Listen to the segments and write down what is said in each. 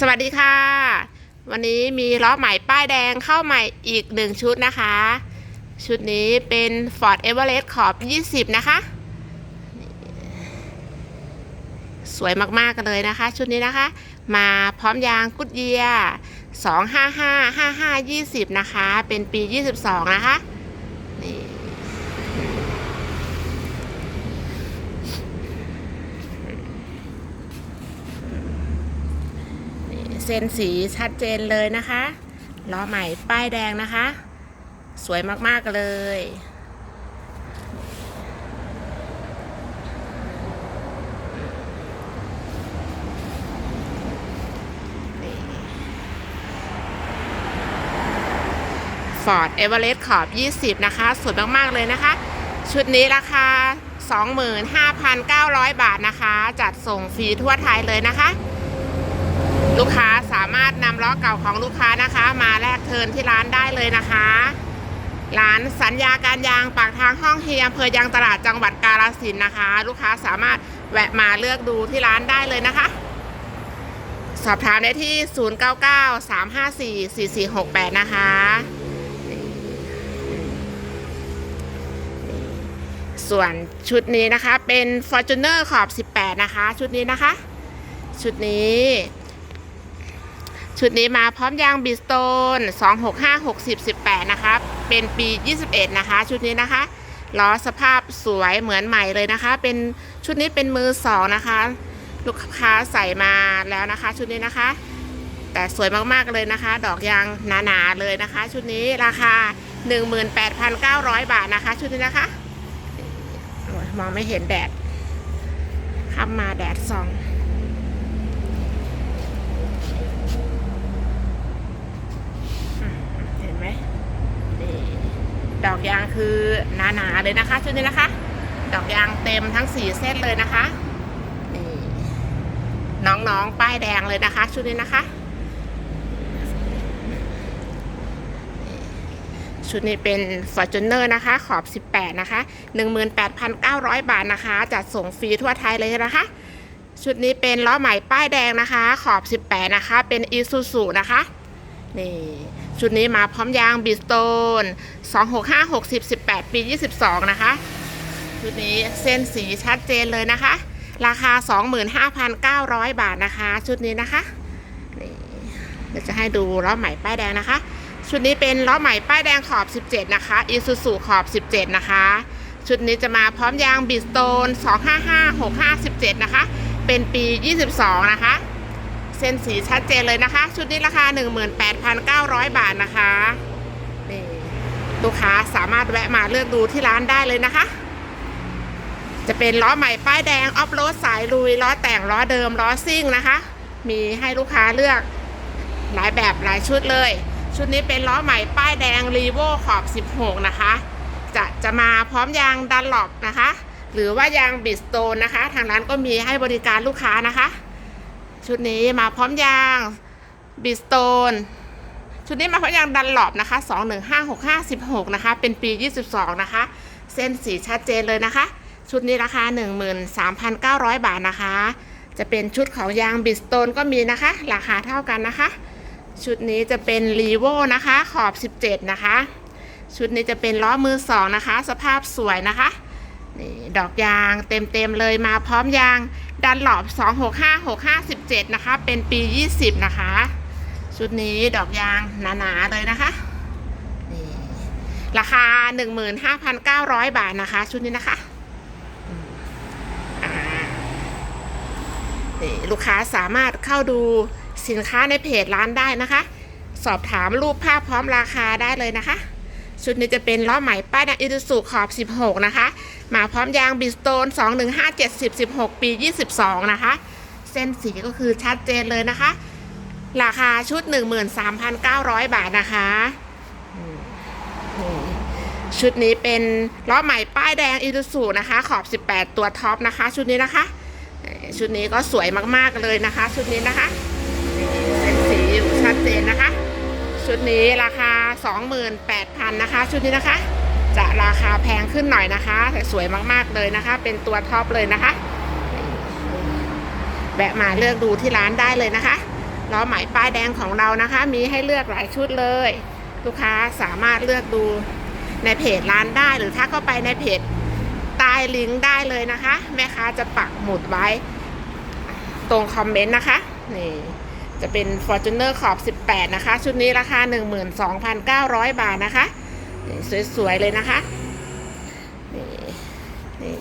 สวัสดีค่ะ วันนี้มีล้อใหม่ป้ายแดงเข้าใหม่อีกหนึ่งชุดนะคะ ชุดนี้เป็น Ford Everest ขอบ 20 นะคะ สวยมากๆกันเลยนะคะ ชุดนี้นะคะ มาพร้อมยางกุดเยีย255 55 20 นะคะ เป็นปี 22 นะคะ เส้นสีชัดเจนเลยนะคะล้อใหม่ป้ายแดงนะคะ สวยมากๆเลย ฟอร์ดเอเวอเรสต์ขอบ 20 นะคะ สวยมาก ๆ เลยนะคะ ชุดนี้ราคา 25,900 บาทนะคะ จัดส่งฟรีทั่วไทยเลยนะคะ ลูกค้าสามารถนำล้อเก่าของลูกค้านะคะ มาแลกเทินที่ร้านได้เลยนะคะ ร้านสัญญาการยางปากทางห้องเฮียอำเภอยางตลาดจังหวัดกาฬสินนะคะ ลูกค้าสามารถแวะมาเลือกดูที่ร้านได้เลยนะคะ สอบถามได้ที่ 0993544468 นะคะส่วนชุดนี้นะคะเป็น Fortuner ขอบ 18 นะคะ ชุดนี้นะคะ ชุดนี้ ชุดนี้มาพร้อมยางบิสโตน265 60 18 นะคะ เป็นปี 21 นะคะ ชุดนี้นะคะ ล้อสภาพสวยเหมือนใหม่เลยนะคะ เป็นชุดนี้เป็นมือสองนะคะ ลูกค้าใส่มาแล้วนะคะ ชุดนี้นะคะ แต่สวยมากๆเลยนะคะ ดอกยางหนาๆเลยนะคะ ชุดนี้ราคา 18,900 บาทนะคะ ชุดนี้นะคะ มองไม่เห็นแดดขับมาแดดส่อง เห็นไหมนี่ ดอกยางคือหนาๆเลยนะคะชุดนี้นะคะ ดอกยางเต็มทั้งสี่เส้นเลยนะคะนี่น้องๆป้ายแดงเลยนะคะ ชุดนี้นะคะ ชุดนี้เป็น Fortuner นะคะ ขอบ 18 นะคะ 18,900 บาทนะคะ จัดส่งฟรีทั่วไทยเลยนะคะชุดนี้เป็นล้อใหม่ป้ายแดงนะคะ ขอบ 18 นะคะ เป็น Isuzu นะคะ นี่ชุดนี้มาพร้อมยางบิสโตน265 60 18 ปี 22 นะคะ ชุดนี้เส้นสีชัดเจนเลยนะคะ ราคา 25,900 บาทนะคะ ชุดนี้นะคะนี่เดี๋ยวจะให้ดูล้อใหม่ป้ายแดงนะคะ ชุดนี้เป็นล้อใหม่ป้ายแดงขอบ 17 นะคะอีซูซูขอบ 17 นะคะ ชุดนี้จะมาพร้อมยางบิสโตน255 65 17 นะคะ เป็นปี 22 นะคะ เส้นสีชัดเจนเลยนะคะ ชุดนี้ราคา 18,900 บาทนะคะนี่ลูกค้าสามารถแวะมาเลือกดูที่ร้านได้เลยนะคะ จะเป็นล้อใหม่ป้ายแดงออฟโรดสายลุยล้อแต่งล้อเดิมล้อซิ่งนะคะ มีให้ลูกค้าเลือกหลายแบบหลายชุดเลย ชุดนี้เป็นล้อใหม่ป้ายแดงรีโวขอบ 16 นะคะ จะจะมาพร้อมยางดันหลบนะคะ หรือว่ายางบิสโตนนะคะ ทางร้านก็มีให้บริการลูกค้านะคะ ชุดนี้มาพร้อมยางบิสโตนชุดนี้มาพร้อมยางดันหลบนะคะ215616นะคะ เป็นปี22นะคะ เส้นสีชัดเจนเลยนะคะ ชุดนี้ราคา13,900บาทนะคะ จะเป็นชุดของยางบิสโตนก็มีนะคะ ราคาเท่ากันนะคะ ชุดนี้จะเป็นรีโวนะคะ ขอบ17นะคะ ชุดนี้จะเป็นล้อมือสองนะคะ สภาพสวยนะคะ นี่ดอกยางเต็มๆเลยมาพร้อมยางดันหลอบ 265657 นะคะ เป็นปี 20 นะคะ ชุดนี้ดอกยางหนาๆเลยนะคะนี่ราคา 15,900 บาทนะคะ ชุดนี้นะคะนี่ลูกค้าสามารถเข้าดูสินค้าในเพจร้านได้นะคะ สอบถามรูปภาพพร้อมราคาได้เลยนะคะ ชุดนี้จะเป็นล้อใหม่ป้ายแดงอิตุสุขอบ 16 นะคะ มาพร้อมยางบิสโตน 215 70 16 ปี 22 นะคะ เส้นสีก็คือชัดเจนเลยนะคะ ราคาชุด 13,900 บาทนะคะอืมอืมชุดนี้เป็นล้อใหม่ป้ายแดงอิตุสุนะคะ ขอบ 18 ตัวท็อปนะคะ ชุดนี้นะคะ ชุดนี้ก็สวยมากๆเลยนะคะ ชุดนี้นะคะเส้นสีอยู่ชัดเจนนะคะ ชุดนี้ราคา 28,000นะคะ ชุดนี้นะคะ จะราคาแพงขึ้นหน่อยนะคะ แต่สวยมากๆเลยนะคะ เป็นตัวท็อปเลยนะคะแวะมาเลือกดูที่ร้านได้เลยนะคะล้อหม่ป้ายแดงของเรานะคะ มีให้เลือกหลายชุดเลย ลูกค้าสามารถเลือกดูในเพจร้านได้หรือถ้าเข้าไปในเพจใต้ลิงก์ได้เลยนะคะ แม่ค้าจะปักหมุดไว้ตรงคอมเมนต์นะคะนี่ จะเป็น Fortuner ขอบ 18 นะคะ ชุดนี้ราคา 12,900 บาทนะคะสวย ๆ เลยนะคะ นี่นี่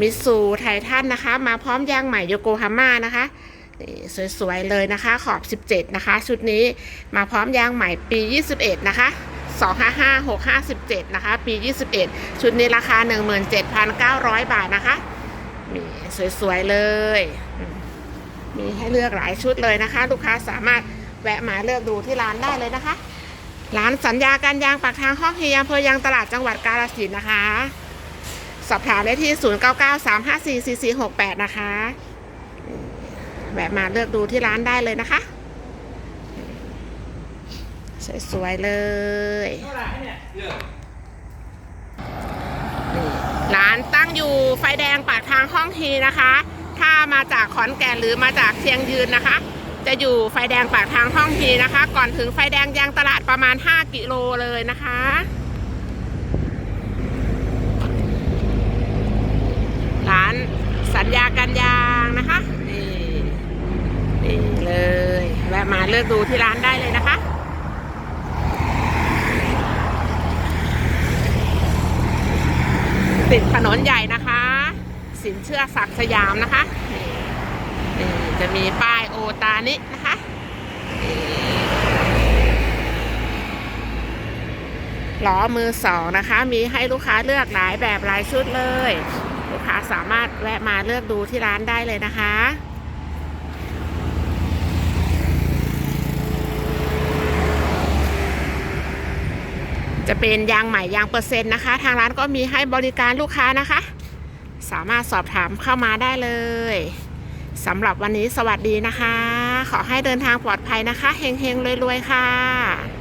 มิสูไททันนะคะ มาพร้อมยางใหม่โยโกฮาม่านะคะนี่สวย ๆ เลยนะคะ ขอบ 17 นะคะ ชุดนี้มาพร้อมยางใหม่ปี 21 นะคะ 255 657 นะคะ ปี 21 ชุดนี้ราคา 17,900 บาทนะคะนี่สวย ๆ เลย มีให้เลือกหลายชุดเลยนะคะ ลูกค้าสามารถแวะมาเลือกดูที่ร้านได้เลยนะคะ ร้านสัญญาการยางปากทางห้องเฮียอำเภอยางตลาดจังหวัดกาฬสินธุ์นะคะ สอบถามได้ที่ 0993544468 นะคะ แวะมาเลือกดูที่ร้านได้เลยนะคะ สวยๆเลยร้านตั้งอยู่ไฟแดงปากทางห้องทีนะคะ ถ้ามาจาก ขอนแก่นหรือมาจากเชียงยืนนะคะ จะอยู่ไฟแดงปากทางห้องทีนะคะ ก่อนถึงไฟแดงยางตลาดประมาณ 5 กิโลเลยนะคะร้านสัญญากันยางนะคะนี่นี่เลยแวะมาเลือกดูที่ร้านได้เลยนะคะติดถนนใหญ่นะคะ สินเชื่อศักสยามนะคะ นี่จะมีป้ายโอตานินะคะล้อมือสองนะคะ มีให้ลูกค้าเลือกหลายแบบหลายชุดเลย ลูกค้าสามารถแวะมาเลือกดูที่ร้านได้เลยนะคะจะเป็นยางใหม่ยางเปอร์เซ็นต์นะคะ ทางร้านก็มีให้บริการลูกค้านะคะ สามารถสอบถามเข้ามาได้เลย สำหรับวันนี้สวัสดีนะคะ ขอให้เดินทางปลอดภัยนะคะเฮงๆรวยๆค่ะ